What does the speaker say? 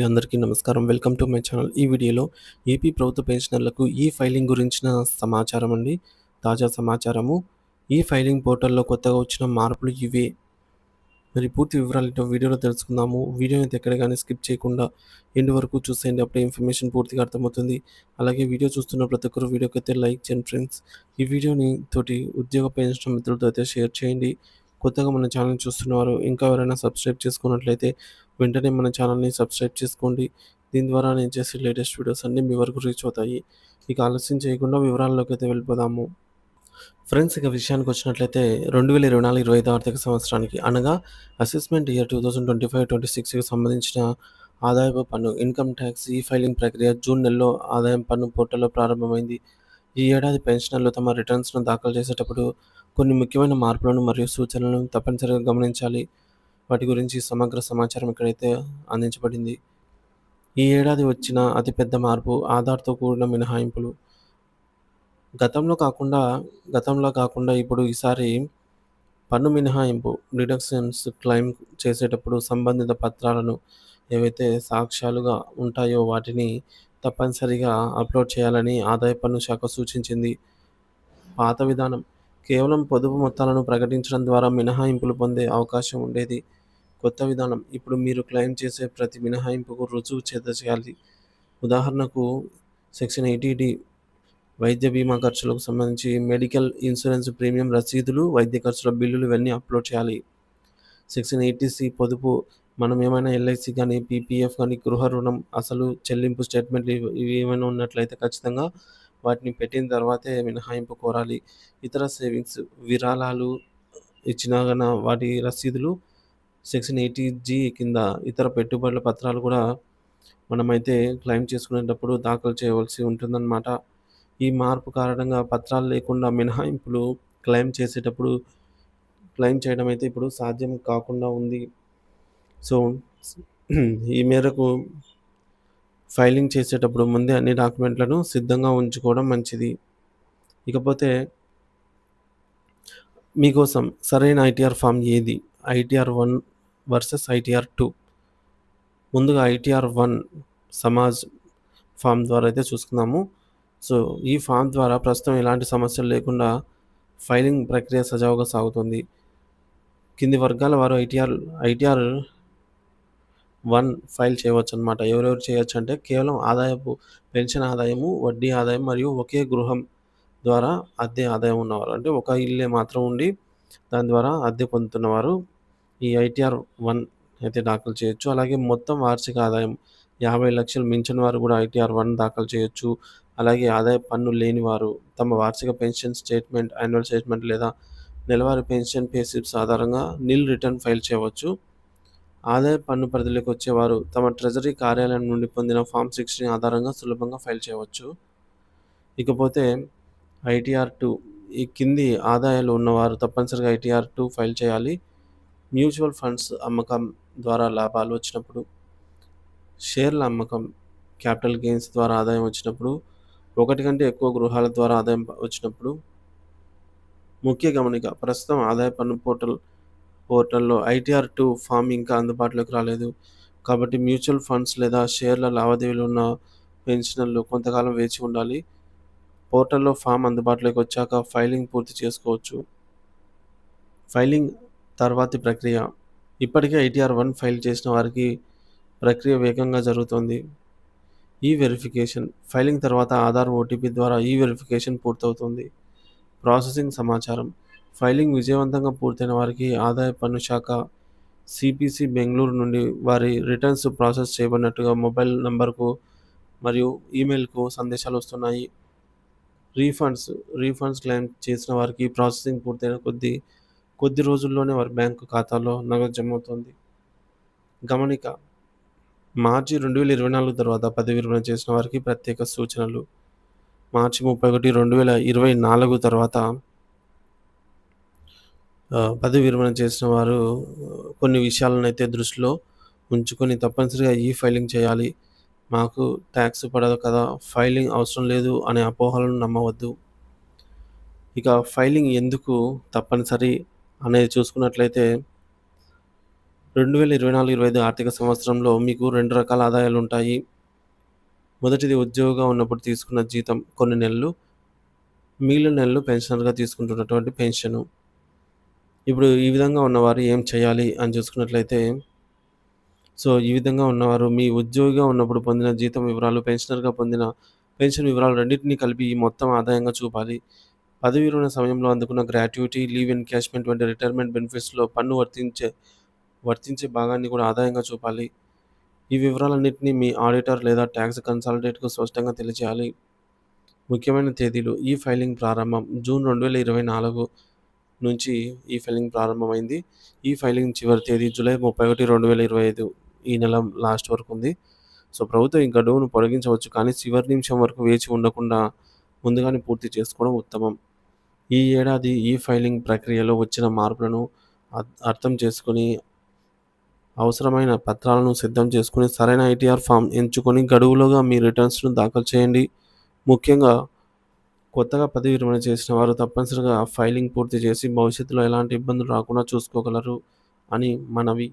అందరికీ నమస్కారం. Welcome to my channel. ఈ వీడియోలో ఏపీ ప్రభుత్వ పెన్షనర్లకు ఈ ఫైలింగ్ గురించిన సమాచారం అండి తాజా సమాచారము. ఈ ఫైలింగ్ పోర్టల్లో కొత్తగా వచ్చిన మార్పులు ఇవే. మరి పూర్తి వివరాలు ఏంటో వీడియోలో తెలుసుకుందాము. వీడియోని ఎక్కడ కానీ స్కిప్ చేయకుండా ఎండ్ వరకు చూసేయండి. అప్పుడే ఇన్ఫర్మేషన్ పూర్తిగా అర్థమవుతుంది. అలాగే వీడియో చూస్తున్న ప్రతి ఒక్కరు వీడియోకి అయితే లైక్ చేయండి ఫ్రెండ్స్. ఈ వీడియోని తోటి ఉద్యోగ పెన్షన్ మిత్రులతో అయితే షేర్ చేయండి. కొత్తగా మన ఛానల్ చూస్తున్నవారు ఇంకా ఎవరైనా సబ్స్క్రైబ్ చేసుకున్నట్లయితే వెంటనే మన ఛానల్ని సబ్స్క్రైబ్ చేసుకోండి. దీని ద్వారా నేను చేసే లేటెస్ట్ వీడియోస్ అన్నీ మీ వరకు రీచ్ అవుతాయి. ఇక ఆలస్యం చేయకుండా వివరాల్లోకి అయితే వెళ్ళిపోదాము. ఫ్రెండ్స్ ఇక విషయానికి వచ్చినట్లయితే రెండు వేల ఇరవై నాలుగు ఇరవై ఐదు ఆర్థిక సంవత్సరానికి అనగా assessment year two thousand twenty five twenty సిక్స్కి సంబంధించిన ఆదాయపు పన్ను ఇన్కమ్ ట్యాక్స్ ఈ ఫైలింగ్ ప్రక్రియ జూన్ నెలలో ఆదాయం పన్ను పోర్టల్లో ప్రారంభమైంది. ఈ ఏడాది పెన్షనర్లు తమ రిటర్న్స్ను దాఖలు చేసేటప్పుడు కొన్ని ముఖ్యమైన మార్పులను మరియు సూచనలను తప్పనిసరిగా గమనించాలి. వాటి గురించి సమగ్ర సమాచారం ఇక్కడైతే అందించబడింది. ఈ ఏడాది వచ్చిన అతిపెద్ద మార్పు ఆధార్తో కూడిన మినహాయింపులు. గతంలో కాకుండా గతంలో కాకుండా ఇప్పుడు ఈసారి పన్ను మినహాయింపు డిడక్షన్స్ క్లెయిమ్ చేసేటప్పుడు సంబంధిత పత్రాలను ఏవైతే సాక్ష్యాలుగా ఉంటాయో వాటిని తప్పనిసరిగా అప్లోడ్ చేయాలని ఆదాయ పన్ను శాఖ సూచించింది. పాత విధానం కేవలం పొదుపు మొత్తాలను ప్రకటించడం ద్వారా మినహాయింపులు పొందే అవకాశం ఉండేది. కొత్త విధానం. ఇప్పుడు మీరు క్లెయిమ్ చేసే ప్రతి మినహాయింపుకు రుజువు చేత చేయాలి. ఉదాహరణకు సెక్షన్ ఎయిటీడి వైద్య బీమా ఖర్చులకు సంబంధించి మెడికల్ ఇన్సూరెన్స్ ప్రీమియం రసీదులు వైద్య ఖర్చుల బిల్లులు ఇవన్నీ అప్లోడ్ చేయాలి. సెక్షన్ ఎయిటీసీ పొదుపు. మనం ఏమైనా ఎల్ఐసి కానీ పీపీఎఫ్ కానీ గృహ రుణం అసలు చెల్లింపు స్టేట్మెంట్లు ఇవి ఏమైనా ఉన్నట్లయితే ఖచ్చితంగా వాటిని పెట్టిన తర్వాతే మినహాయింపు కోరాలి. ఇతర సేవింగ్స్ విరాళాలు ఇచ్చినా గన వాటి రసీదులు సెక్షన్ ఎయిటీ జీ కింద ఇతర పెట్టుబడుల పత్రాలు కూడా మనమైతే క్లెయిమ్ చేసుకునేటప్పుడు దాఖలు చేయవలసి ఉంటుందన్నమాట. ఈ మార్పు కారణంగా పత్రాలు లేకుండా మినహాయింపులు క్లెయిమ్ చేసేటప్పుడు క్లెయిమ్ చేయడం అయితే ఇప్పుడు సాధ్యం కాకుండా ఉంది. సో ఈ మేరకు ఫైలింగ్ చేసేటప్పుడు ముందే అన్ని డాక్యుమెంట్లను సిద్ధంగా ఉంచుకోవడం మంచిది. ఇకపోతే మీకోసం సరైన ఐటీఆర్ ఫామ్ ఏది? ITR one versus ITR two. ముందుగా ఐటీఆర్ వన్ సమాజ్ ఫామ్ ద్వారా అయితే చూసుకుందాము. సో ఈ ఫామ్ ద్వారా ప్రస్తుతం ఎలాంటి సమస్యలు లేకుండా ఫైలింగ్ ప్రక్రియ సజావుగా సాగుతుంది. కింది వర్గాల వారు ఐటీఆర్ ఐటీఆర్ వన్ ఫైల్ చేయవచ్చు అనమాట ఎవరెవరు చేయొచ్చు అంటే కేవలం ఆదాయపు పెన్షన్ ఆదాయము వడ్డీ ఆదాయం మరియు ఒకే గృహం ద్వారా అద్దె ఆదాయం ఉన్నవారు. అంటే ఒక ఇల్లే మాత్రం ఉండి దాని ద్వారా అద్దె పొందుతున్నవారు ఈ ఐటీఆర్ వన్ అయితే దాఖలు చేయొచ్చు. అలాగే మొత్తం వార్షిక ఆదాయం యాభై లక్షలు మించిన వారు కూడా ఐటీఆర్ వన్ దాఖలు చేయొచ్చు. అలాగే ఆదాయ పన్ను లేని వారు తమ వార్షిక పెన్షన్ స్టేట్మెంట్ యాన్యువల్ స్టేట్మెంట్ లేదా నెలవారీ పెన్షన్ పే స్లిప్స్ ఆధారంగా నిల్ రిటర్న్ ఫైల్ చేయవచ్చు. ఆదాయ పన్ను పరిధిలోకి వచ్చేవారు తమ ట్రెజరీ కార్యాలయం నుండి పొందిన ఫామ్ సిక్స్టీన్ ఆధారంగా సులభంగా ఫైల్ చేయవచ్చు. ఇకపోతే ఐటీఆర్ టూ ఈ కింది ఆదాయాలు ఉన్నవారు తప్పనిసరిగా ఐటీఆర్ టూ ఫైల్ చేయాలి. మ్యూచువల్ ఫండ్స్ అమ్మకం ద్వారా లాభాలు వచ్చినప్పుడు షేర్ల అమ్మకం క్యాపిటల్ గెయిన్స్ ద్వారా ఆదాయం వచ్చినప్పుడు ఒకటి కంటే ఎక్కువ గృహాల ద్వారా ఆదాయం వచ్చినప్పుడు ముఖ్య గమనిక ప్రస్తుతం ఆదాయ పన్ను పోర్టల్ పోర్టల్లో ఐటీఆర్ టూ ఫామ్ ఇంకా అందుబాటులోకి రాలేదు. కాబట్టి మ్యూచువల్ ఫండ్స్ లేదా షేర్ల లావాదేవీలు ఉన్న పెన్షనర్లు కొంతకాలం వేచి ఉండాలి. పోర్టల్లో ఫామ్ అందుబాటులోకి వచ్చాక ఫైలింగ్ పూర్తి చేసుకోవచ్చు. ఫైలింగ్ తర్వాతి ప్రక్రియ. ఇప్పటికే ఐటీఆర్ వన్ ఫైల్ చేసిన వారికి ప్రక్రియ వేగంగా జరుగుతుంది. ఈ వెరిఫికేషన్. ఫైలింగ్ తర్వాత ఆధార్ ఓటీపీ ద్వారా ఈ వెరిఫికేషన్ పూర్తవుతుంది. ప్రాసెసింగ్ సమాచారం. ఫైలింగ్ విజయవంతంగా పూర్తయిన వారికి ఆదాయ పన్ను శాఖ సిపిసి బెంగళూరు నుండి వారి రిటర్న్స్ ప్రాసెస్ చేయబడినట్టుగా మొబైల్ నంబర్కు మరియు ఈమెయిల్కు సందేశాలు వస్తున్నాయి. రీఫండ్స్ రీఫండ్స్ క్లెయిమ్ చేసిన వారికి ప్రాసెసింగ్ పూర్తయిన కొద్దీ కొద్ది రోజుల్లోనే వారి బ్యాంకు ఖాతాలో నగదు జమ అవుతుంది గమనిక మార్చి రెండు వేల ఇరవై నాలుగు తర్వాత పదవి విరమణ చేసిన వారికి ప్రత్యేక సూచనలు. మార్చి ముప్పై ఒకటి రెండు వేల ఇరవై నాలుగు తర్వాత పదవి విరమణ చేసిన వారు కొన్ని విషయాలను అయితే దృష్టిలో ఉంచుకొని తప్పనిసరిగా ఈ ఫైలింగ్ చేయాలి. మాకు ట్యాక్స్ పడదు కదా ఫైలింగ్ అవసరం లేదు అనే అపోహలను నమ్మవద్దు. ఇక ఫైలింగ్ ఎందుకు తప్పనిసరి అనేది చూసుకున్నట్లయితే రెండు వేల ఇరవై నాలుగు ఇరవై ఐదు ఆర్థిక సంవత్సరంలో మీకు రెండు రకాల ఆదాయాలు ఉంటాయి. మొదటిది ఉద్యోగంగా ఉన్నప్పుడు తీసుకున్న జీతం కొన్ని నెలలు మిగిలిన నెలలు పెన్షనర్గా తీసుకుంటున్నటువంటి పెన్షను. ఇప్పుడు ఈ విధంగా ఉన్నవారు ఏం చేయాలి అని చూసుకున్నట్లయితే సో ఈ విధంగా ఉన్నవారు మీ ఉద్యోగిగా ఉన్నప్పుడు పొందిన జీతం వివరాలు పెన్షనర్గా పొందిన పెన్షన్ వివరాలు రెండింటినీ కలిపి మొత్తం ఆదాయంగా చూపాలి. పదవి విరమణ సమయంలో అందుకున్న గ్రాట్యుటీ లీవ్ ఎన్కాష్మెంట్ వంటి రిటైర్మెంట్ బెనిఫిట్స్లో పన్ను వర్తించే వర్తించే భాగాన్ని కూడా ఆదాయంగా చూపాలి. ఈ వివరాలన్నింటినీ మీ ఆడిటర్ లేదా ట్యాక్స్ కన్సాలిడేట్కు స్పష్టంగా తెలియజేయాలి. ముఖ్యమైన తేదీలు ఈ ఫైలింగ్ ప్రారంభం జూన్ రెండు వేల ఇరవై నాలుగు. నుంచి ఈ ఫైలింగ్ ప్రారంభమైంది. ఈ ఫైలింగ్ చివరి తేదీ జూలై ముప్పై ఒకటి రెండు వేల ఇరవై ఐదు ఈ నెల లాస్ట్ వరకు ఉంది. సో ప్రభుత్వం ఈ గడువును పొడిగించవచ్చు కానీ చివరి నిమిషం వరకు వేచి ఉండకుండా ముందుగానే పూర్తి చేసుకోవడం ఉత్తమం. ఈ ఏడాది ఈ ఫైలింగ్ ప్రక్రియలో వచ్చిన మార్పులను అర్థం చేసుకొని అవసరమైన పత్రాలను సిద్ధం చేసుకుని సరైన ఐటీఆర్ ఫామ్ ఎంచుకొని గడువులోగా మీ రిటర్న్స్ను దాఖలు చేయండి. ముఖ్యంగా కొత్తగా పదవి విరమణ చేసిన వారు తప్పనిసరిగా ఫైలింగ్ పూర్తి చేసి భవిష్యత్తులో ఎలాంటి ఇబ్బందులు రాకుండా చూసుకోగలరు అని మనవి